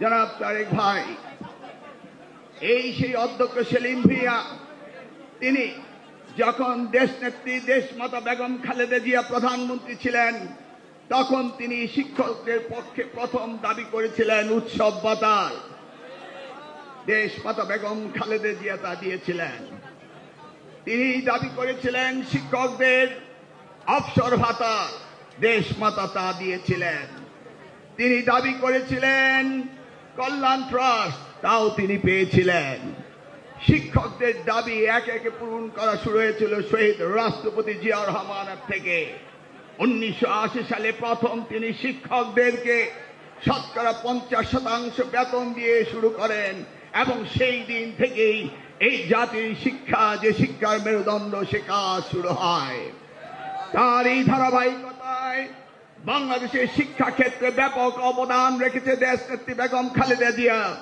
জনাব তারেক ভাই, এই সেই অধ্যক্ষ সেলিম ভিয়া তিনি যখন দেশ নেত্রী দেশমাতা বেগম খালেদা জিয়া প্রধানমন্ত্রী ছিলেন, তখন তিনি শিক্ষকদের পক্ষে প্রথম দাবি করেছিলেন উৎসব বাতার দেশমাতা বেগম খালেদা জিয়া তা দিয়েছিলেন। তিনি দাবি করেছিলেন শিক্ষকদের অবসর ভাতা দেশমাতা তা দিয়েছিলেন। তিনি দাবি করেছিলেন কল্যাণ ট্রাস্ট, তাও তিনি পেয়েছিলেন। শিক্ষকদের দাবি একে একে পূরণ করা শুরু হয়েছিল শহীদ রাষ্ট্রপতি জিয়া রহমানের থেকে। উনিশশো আশি সালে প্রথম তিনি শিক্ষকদেরকে শতকরা পঞ্চাশ শতাংশ বেতন দিয়ে শুরু করেন এবং সেই দিন থেকেই এই জাতির শিক্ষা, যে শিক্ষার মেরুদণ্ড, সে কাজ শুরু হয়। তার এই ধারাবাহিকতায় বাংলাদেশের শিক্ষা ক্ষেত্রে ব্যাপক অবদান রেখেছে দেশ নেত্রী বেগম খালেদা জিয়া।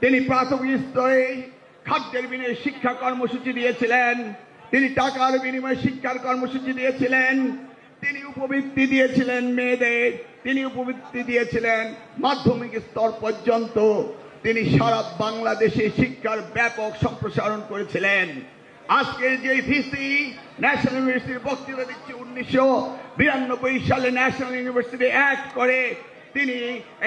তিনি প্রাথমিক স্তরে খাদ্যের বিনিময়ে শিক্ষা কর্মসূচি দিয়েছিলেন। তিনি টাকার বিনিময়ে শিক্ষার কর্মসূচি দিয়েছিলেন। তিনি উপবৃত্তি দিয়েছিলেন মেয়েদের। তিনি উপবৃত্তি দিয়েছিলেন মাধ্যমিক স্তর পর্যন্ত। তিনি সারা বাংলাদেশে শিক্ষার ব্যাপক সম্প্রসারণ করেছিলেন। আজকের যে ভিসি, ন্যাশনাল ইউনিভার্সিটির বক্তৃতা দিচ্ছে উনিশশো বিরানব্বই সালে ন্যাশনাল ইউনিভার্সিটি অ্যাক্ট করে তিনি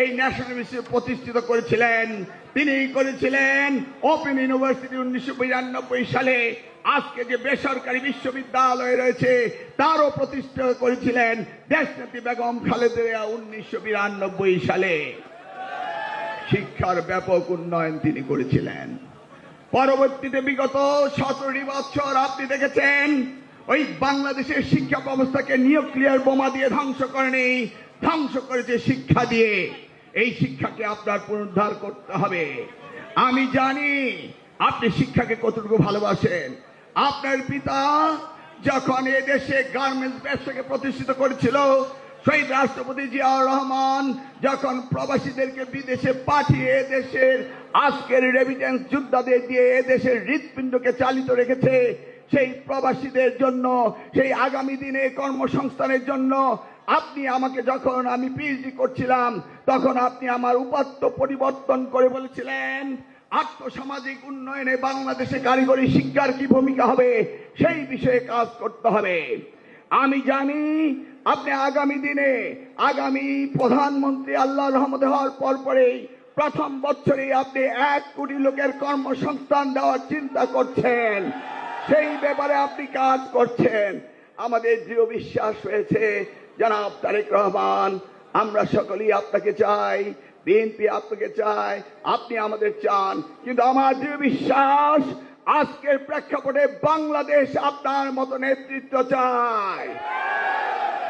এই ন্যাশনাল ইউনিভার্সিটি প্রতিষ্ঠিত করেছিলেন। তিনি করেছিলেন ওপেন ইউনিভার্সিটি উনিশশো বিরানব্বই সালে। আজকে যে বেসরকারি বিশ্ববিদ্যালয় রয়েছে, তারও প্রতিষ্ঠা করেছিলেন দেশনেত্রী বেগম খালেদা উনিশশো বিরানব্বই সালে। শিক্ষার ব্যাপক উন্নয়ন তিনি করেছিলেন। পরবর্তীতে বিগত সতেরোটি বছর আপনি দেখেছেন ওই বাংলাদেশের শিক্ষা ব্যবস্থাকে নিউক্লিয়ার বোমা দিয়ে ধ্বংস করেনি। ধ্বংস করেছে শিক্ষা দিয়ে। এই শিক্ষাকে আপনার পুনরুদ্ধার করতে হবে। আমি জানি আপনি শিক্ষাকে কতটুকু ভালোবাসেন। আপনার পিতা যখন এ দেশে গার্মেন্টস ব্যবসাকে প্রতিষ্ঠিত করেছিল, শহীদ রাষ্ট্রপতি জিয়াউর রহমান যখন প্রবাসীদেরকে বিদেশে পাঠিয়ে দেশের আজকের রেমিটেন্স যোদ্ধাদের দিয়ে দেশের হৃৎপিণ্ডকে চালিত রেখেছে সেই প্রবাসীদের জন্য, সেই আগামী দিনে কর্মসংস্থানের জন্য আপনি আমাকে যখন আমি পিএইচডি করছিলাম, তখন আপনি আমার উপাত্ত পরিবর্তন করে বলেছিলেন, আর্থসামাজিক উন্নয়নে বাংলাদেশে কারিগরি শিক্ষার কি ভূমিকা হবে, সেই বিষয়ে কাজ করতে হবে। আমি জানি আপনি আগামী দিনে, আগামী প্রধানমন্ত্রী আল্লাহ রহমত হওয়ার পর পরেই প্রথম বছরেই আপনি এক কোটি লোকের কর্মসংস্থান দেওয়ার চিন্তা করছেন। সেই ব্যাপারে আপনি কাজ করছেন। আমাদের দৃঢ় বিশ্বাস হয়েছে, জনাব তারেক রহমান, আমরা সকলেই আপনাকে চাই, বিএনপি আপনাকে চায়, আপনি আমাদের চান। কিন্তু আমার দৃঢ় বিশ্বাস, আজকের প্রেক্ষাপটে বাংলাদেশ আপনার মতো নেতৃত্ব চায়।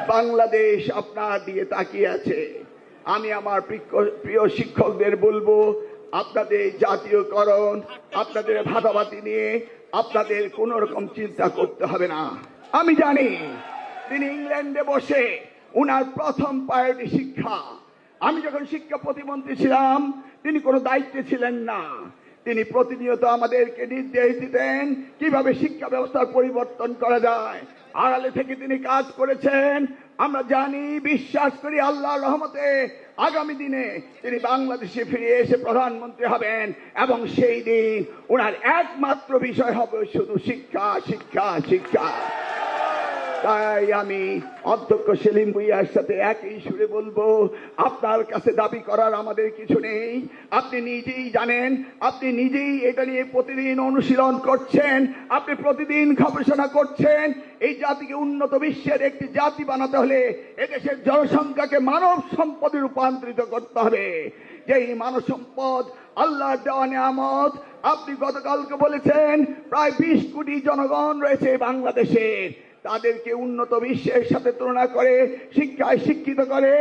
বাংলাদেশ আপনার দিয়ে তাকিয়ে আছে। আমি আমার প্রিয়- শিক্ষকদের বলব আপনাদের জাতীয়করণ, আপনাদের ভাতাবাতি নিয়ে আপনাদের কোন রকম চিন্তা করতে হবে না। আমি জানি তিনি ইংল্যান্ডে বসে উনার প্রথম প্রায়োরিটি শিক্ষা। আমি যখন শিক্ষা প্রতিমন্ত্রী ছিলাম, তিনি কোনো দায়িত্বে ছিলেন না। তিনি প্রতিনিয়ত আমাদেরকে নির্দেশ দিতেন কীভাবে শিক্ষা ব্যবস্থার পরিবর্তন করা যায়। আড়ালে থেকে তিনি কাজ করেছেন আমরা জানি, বিশ্বাস করি আল্লাহ রহমতে আগামী দিনে তিনি বাংলাদেশে ফিরে এসে প্রধানমন্ত্রী হবেন এবং সেই দিন ওনার একমাত্র বিষয় হবে শুধু শিক্ষা শিক্ষা শিক্ষা। তাই আমি অধ্যক্ষ সেলিম ভুইয়ার সাথে একই সুরে বলব, আপনার কাছে দাবি করার আমাদের কিছু নেই। আপনি নিজেই জানেন, আপনি নিজেই এটা নিয়ে প্রতিদিন অনুশীলন করছেন, আপনি প্রতিদিন গবেষণা করছেন। এই জাতিকে উন্নত বিশ্বের একটি জাতি বানাতে হলে এদেশের জনসংখ্যাকে মানব সম্পদে রূপান্তরিত করতে হবে। যেই মানব সম্পদ আল্লাহর দেওয়া নিয়ামত, আপনি গতকালকে বলেছেন, প্রায় বিশ কোটি জনগণ রয়েছে বাংলাদেশের তাদেরকে উন্নত বিশ্বের সাথে তুলনা করে, শিক্ষায় শিক্ষিত করে,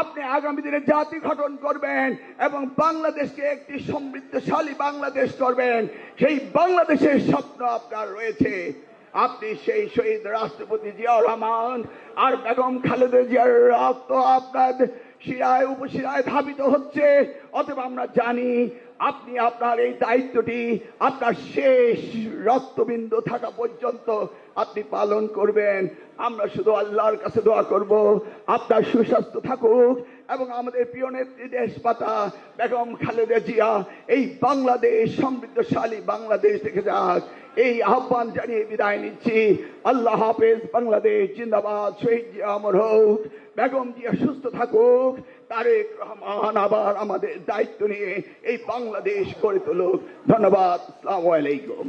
আপনি আগামী দিনে জাতি গঠন করবেন এবং বাংলাদেশকে একটি সমৃদ্ধশালী বাংলাদেশ করবেন। সেই বাংলাদেশের স্বপ্ন আপনার রয়েছে। আপনি সেই শহীদ রাষ্ট্রপতি জিয়াউর রহমান আর বেগম খালেদা জিয়ার রক্ত আপনার শিরায়, উপশিরায় ধাবিত হচ্ছে। অথবা আমরা জানি আপনি আপনার এই দায়িত্বটি, আপনার শেষ রক্তবিন্দু থাকা পর্যন্ত আপনি পালন করবেন। আমরা শুধু আল্লাহর কাছে দোয়া করব, আপনার সুস্বাস্থ্য থাকুক এবং আমাদের প্রিয় নেত্রী দেশপাতা বেগম খালেদা জিয়া, এই বাংলাদেশ, সমৃদ্ধশালী বাংলাদেশ দেখে যাক। এই আহ্বান জানিয়ে বিদায় নিচ্ছি। আল্লাহ হাফেজ, বাংলাদেশ, জিন্দাবাদ, শহীদ জিয়া, অমর হোক। বেগম জিয়া সুস্থ থাকুক। তারেক রহমান আবার আমাদের দায়িত্ব নিয়ে এই বাংলাদেশ গড়ে তুলুক। ধন্যবাদ আলাইকুম।